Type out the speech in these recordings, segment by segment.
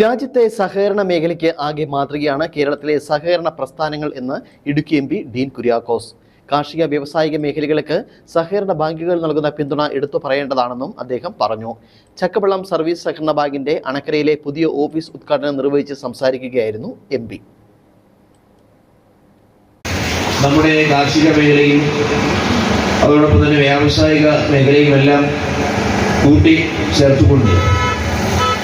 രാജ്യത്തെ സഹകരണ മേഖലയ്ക്ക് ആകെ മാതൃകയാണ് കേരളത്തിലെ സഹകരണ പ്രസ്ഥാനങ്ങൾ എന്ന് Idukki M P Dean Kuriakose. കാർഷിക വ്യാവസായിക മേഖലകൾക്ക് സഹകരണ ബാങ്കുകൾ നൽകുന്ന പിന്തുണ എടുത്തു പറയേണ്ടതാണെന്നും അദ്ദേഹം പറഞ്ഞു. ചക്കവെള്ളം സർവീസ് സഹകരണ ബാങ്കിന്റെ അണക്കരയിലെ പുതിയ ഓഫീസ് ഉദ്ഘാടനം നിർവഹിച്ച് സംസാരിക്കുകയായിരുന്നു എം പി. നമ്മുടെ കാർഷിക മേഖലയും അതോടൊപ്പം തന്നെ വ്യാവസായിക മേഖലയുമെല്ലാം കൂട്ടി ചേർത്തുകൊണ്ട്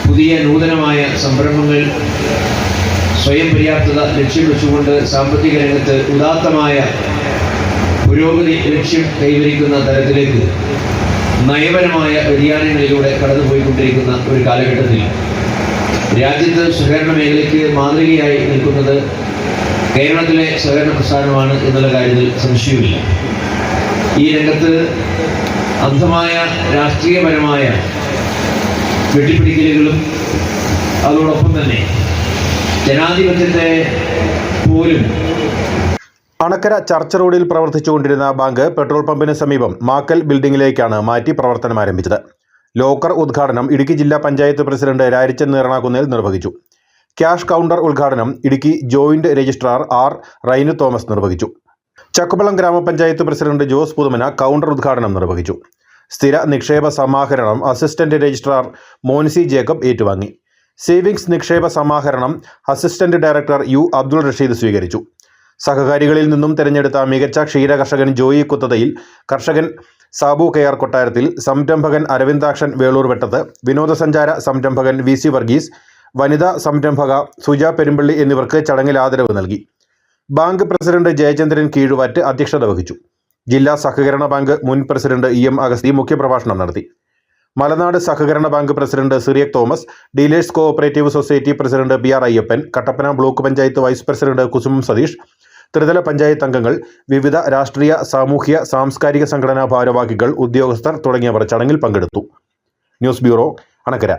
പുതിയ നൂതനമായ സംരംഭങ്ങൾ സ്വയം പര്യാപ്തത ലക്ഷ്യം വെച്ചുകൊണ്ട് സാമ്പത്തിക രംഗത്ത് ഉദാത്തമായ പുരോഗതി ലക്ഷ്യം കൈവരിക്കുന്ന തരത്തിലേക്ക് നയപരമായ വ്യതിയാനങ്ങളിലൂടെ കടന്നുപോയിക്കൊണ്ടിരിക്കുന്ന ഒരു കാലഘട്ടത്തിൽ രാജ്യത്ത് സഹകരണ മേഖലയ്ക്ക് മാതൃകയായി നിൽക്കുന്നത് കേരളത്തിലെ സഹകരണ പ്രസ്ഥാനമാണ് എന്നുള്ള കാര്യത്തിൽ സംശയമില്ല. ഈ രംഗത്ത് അന്ധമായ രാഷ്ട്രീയപരമായ വെട്ടിപ്പിടിക്കലുകളും അതോടൊപ്പം തന്നെ ജനാധിപത്യത്തെ പോലും അണക്കര ചർച്ച് റോഡിൽ പ്രവർത്തിച്ചുകൊണ്ടിരുന്ന ബാങ്ക് പെട്രോൾ പമ്പിന് സമീപം മാക്കൽ ബിൽഡിംഗിലേക്കാണ് മാറ്റി പ്രവർത്തനം ആരംഭിച്ചത്. ലോക്കർ ഉദ്ഘാടനം ഇടുക്കി ജില്ലാ പഞ്ചായത്ത് പ്രസിഡന്റ് രാരിച്ചൻ നീറണാകുന്നേൽ നിർവഹിച്ചു. ക്യാഷ് കൗണ്ടർ ഉദ്ഘാടനം Idukki joint registrar R Rainu Thomas നിർവഹിച്ചു. ചക്കുപളം ഗ്രാമപഞ്ചായത്ത് പ്രസിഡന്റ് ജോസ് പുതുമന കൗണ്ടർ ഉദ്ഘാടനം നിർവഹിച്ചു. സ്ഥിര നിക്ഷേപ സമാഹരണം അസിസ്റ്റന്റ് രജിസ്ട്രാർ മോൻസി ജേക്കബ് ഏറ്റുവാങ്ങി. സേവിങ്സ് നിക്ഷേപ സമാഹരണം assistant director U Abdul Rasheed സ്വീകരിച്ചു. സഹകാരികളിൽ നിന്നും തിരഞ്ഞെടുത്ത മികച്ച ക്ഷീര കർഷകൻ ജോയി കുത്തതയിൽ കർഷകൻ സാബു കെ ആർ കൊട്ടാരത്തിൽ സംരംഭകൻ അരവിന്ദാക്ഷൻ വേളൂർ വെട്ടത്ത് വിനോദസഞ്ചാര സംരംഭകൻ വി സി വർഗീസ് വനിതാ സംരംഭക സുജ പെരുമ്പള്ളി എന്നിവർക്ക് ചടങ്ങിൽ ആദരവ് നൽകി. ബാങ്ക് പ്രസിഡന്റ് ജയചന്ദ്രൻ കീഴുവാറ്റ് അധ്യക്ഷത വഹിച്ചു. ജില്ലാ സഹകരണ ബാങ്ക് മുൻ പ്രസിഡന്റ് ഇ എം അഗസ്തി മുഖ്യപ്രഭാഷണം നടത്തി. മലനാട് സഹകരണ bank president Cyriac Thomas dealers cooperative society president B R Ayyappan Kattappana block panchayat vice president Kusumam Satheesh ത്രിതല പഞ്ചായത്ത് അംഗങ്ങൾ വിവിധ രാഷ്ട്രീയ സാമൂഹ്യ സാംസ്കാരിക സംഘടനാ ഭാരവാഹികൾ ഉദ്യോഗസ്ഥർ തുടങ്ങിയവർ ചടങ്ങിൽ പങ്കെടുത്തു. News bureau Anakkara.